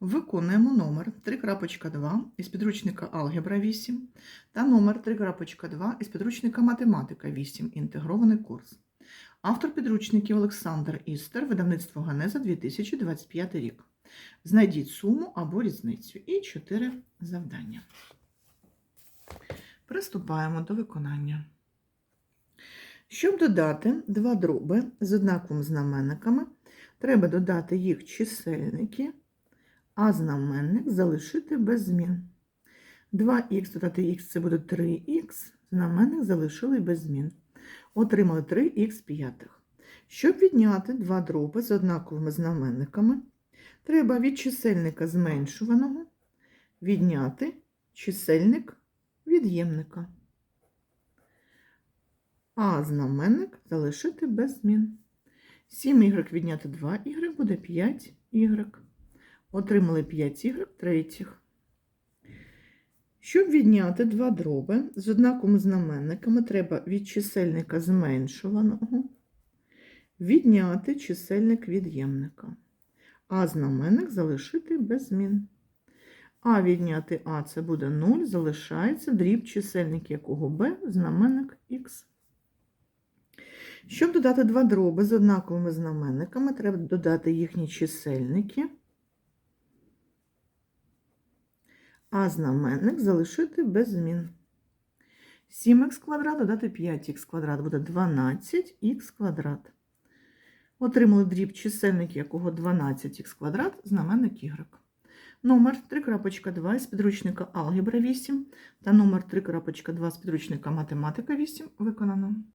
Виконуємо номер 3.2 із підручника Алгебра 8 та номер 3.2 із підручника Математика 8. Інтегрований курс. Автор підручників Олександр Істер, видавництво Ганеза 2025 рік. Знайдіть суму або різницю. І 4 завдання. Приступаємо до виконання. Щоб додати два дроби з однаковими знаменниками, треба додати їх чисельники, а знаменник залишити без змін. 2х додати х це буде 3х, знаменник залишили без змін. Отримали 3х п'ятих. Щоб відняти два дроби з однаковими знаменниками, треба від чисельника зменшуваного відняти чисельник від'ємника а знаменник залишити без змін. 7y відняти 2y буде 5y. Отримали 5y третіх. Щоб відняти два дроби з однаковими знаменниками, треба від чисельника зменшуваного відняти чисельник від'ємника, а знаменник залишити без змін. А відняти А це буде 0, залишається дріб чисельник якого Б, знаменник Х. Щоб додати два дроби з однаковими знаменниками, треба додати їхні чисельники, а знаменник залишити без змін. 7х квадрат додати 5х квадрат буде 12х квадрат. Отримали дріб чисельник якого 12х квадрат, знаменник y. Номер 3.2 з підручника Алгебра 8 та номер 3.2 з підручника Математика 8 виконано.